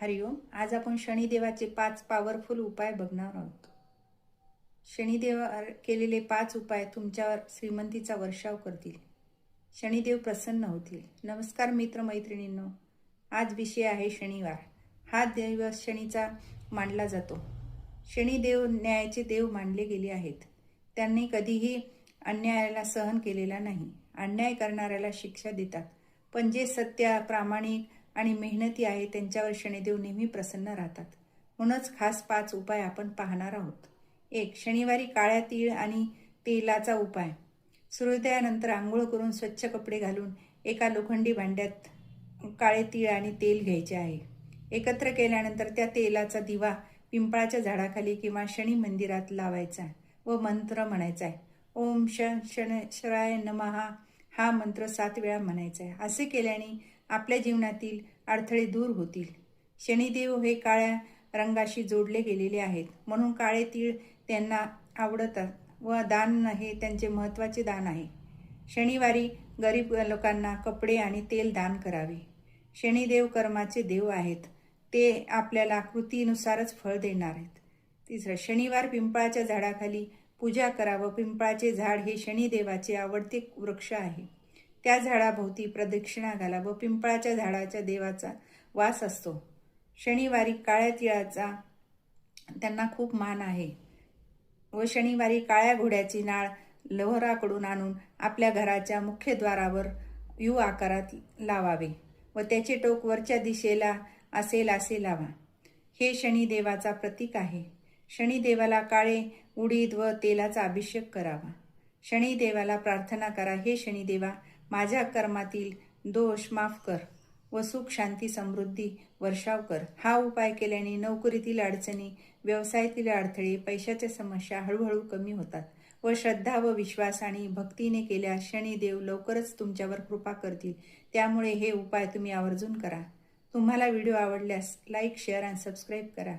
हरिओम आज आपण शनिदेवाचे पाच पॉवरफुल उपाय बघणार आहोत. शनिदेवा केलेले पाच उपाय तुमच्यावर श्रीमंतीचा वर्षाव करतील. शनिदेव प्रसन्न होतील. नमस्कार मित्र मैत्रिणींनो आज विषय आहे शनिवार. हा दिवस शनीचा मानला जातो. शनिदेव न्यायाचे देव मानले गेले आहेत. त्यांनी कधीही अन्यायाला सहन केलेला नाही. अन्याय करणाऱ्याला शिक्षा देतात. पण जे सत्य प्रामाणिक आणि मेहनती आहे त्यांच्यावर शनिदेव नेहमी प्रसन्न राहतात. म्हणूनच खास पाच उपाय आपण पाहणार आहोत. एक शनिवारी काळ्या तीळ आणि तेलाचा उपाय. सूर्योदयानंतर आंघोळ करून स्वच्छ कपडे घालून एका लोखंडी भांड्यात काळे तीळ आणि तेल घ्यायचे आहे. एकत्र केल्यानंतर त्या तेलाचा दिवा पिंपळाच्या झाडाखाली किंवा शनी मंदिरात लावायचा व मंत्र म्हणायचा आहे. ओम श शन शराय नमहा हा मंत्र सात वेळा म्हणायचा आहे. असे केल्याने आपल्या जीवनातील अडथळे दूर होतील. शनिदेव हे काळ्या रंगाशी जोडले गेलेले आहेत. म्हणून काळे तीळ त्यांना आवडतात व दान हे त्यांचे महत्त्वाचे दान आहे. शनिवारी गरीब लोकांना कपडे आणि तेल दान करावे. शनिदेव कर्माचे देव आहेत. ते आपल्याला कृतीनुसारच फळ देणार आहेत. तिसरं शनिवार पिंपळाच्या झाडाखाली पूजा करावं. पिंपळाचे झाड हे शनिदेवाचे आवडते वृक्ष आहे. त्या झाडाभोवती प्रदक्षिणा घाला व पिंपळाच्या झाडाच्या देवाचा वास असतो. शनिवारी काळ्या तिळाचा त्यांना खूप मान आहे. व शनिवारी काळ्या घोड्याची नाळ लोहराकडून आणून आपल्या घराच्या मुख्यद्वारावर यू आकारात लावावे व त्याचे टोक वरच्या दिशेला असेल असे लावा. हे शनिदेवाचा प्रतीक आहे. शनिदेवाला काळे उडीद व तेलाचा अभिषेक करावा. शनिदेवाला प्रार्थना करा हे शनिदेवा माझ्या कर्मातील दोष माफ कर व सुख शांती समृद्धी वर्षाव कर. हा उपाय केल्याने नोकरीतील अडचणी व्यवसायातील अडथळे पैशाच्या समस्या हळूहळू कमी होतात व श्रद्धा व विश्वास आणि भक्तीने केल्यास शनिदेव लवकरच तुमच्यावर कृपा करतील. त्यामुळे हे उपाय तुम्ही आवर्जून करा. तुम्हाला व्हिडिओ आवडल्यास लाईक शेअर आणि सबस्क्राईब करा.